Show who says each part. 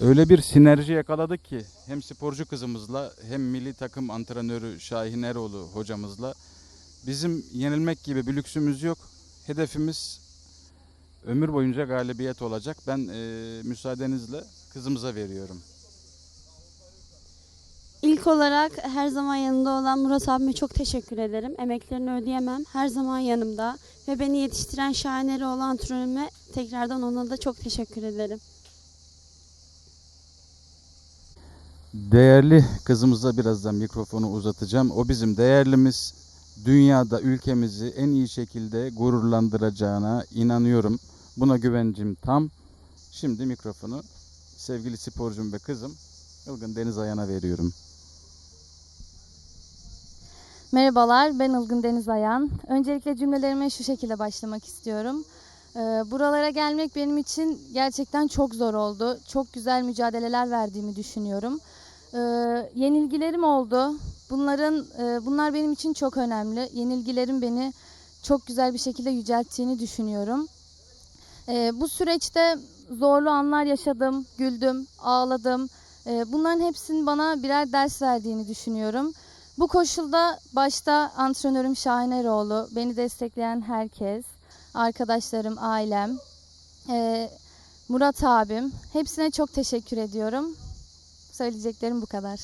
Speaker 1: Öyle bir sinerji yakaladık ki hem sporcu kızımızla hem milli takım antrenörü Şahin Eroğlu hocamızla bizim yenilmek gibi bir lüksümüz yok. Hedefimiz ömür boyunca galibiyet olacak. Ben eee, müsaadenizle kızımıza veriyorum.
Speaker 2: İlk olarak her zaman yanında olan Murat abime çok teşekkür ederim. Emeklerini ödeyemem. Her zaman yanımda. Ve beni yetiştiren Şahinleri olan antrenörüme tekrardan ona da çok teşekkür ederim.
Speaker 1: Değerli kızımıza birazdan mikrofonu uzatacağım. O bizim değerlimiz. Dünyada ülkemizi en iyi şekilde gururlandıracağına inanıyorum. Buna güvencim tam. Şimdi mikrofonu sevgili sporcum ve kızım Ilgın Deniz Ayan'a veriyorum.
Speaker 3: Merhabalar, ben Ilgın Deniz Ayan. Öncelikle cümlelerime şu şekilde başlamak istiyorum. Ee, buralara gelmek benim için gerçekten çok zor oldu. Çok güzel mücadeleler verdiğimi düşünüyorum. Ee, yenilgilerim oldu. Bunların, e, bunlar benim için çok önemli. Yenilgilerim beni çok güzel bir şekilde yücelttiğini düşünüyorum. Ee, bu süreçte zorlu anlar yaşadım, güldüm, ağladım. Ee, bunların hepsinin bana birer ders verdiğini düşünüyorum. Bu koşulda başta antrenörüm Şahin Eroğlu, beni destekleyen herkes, arkadaşlarım, ailem, eee, Murat abim, hepsine çok teşekkür ediyorum. Söyleyeceklerim bu kadar.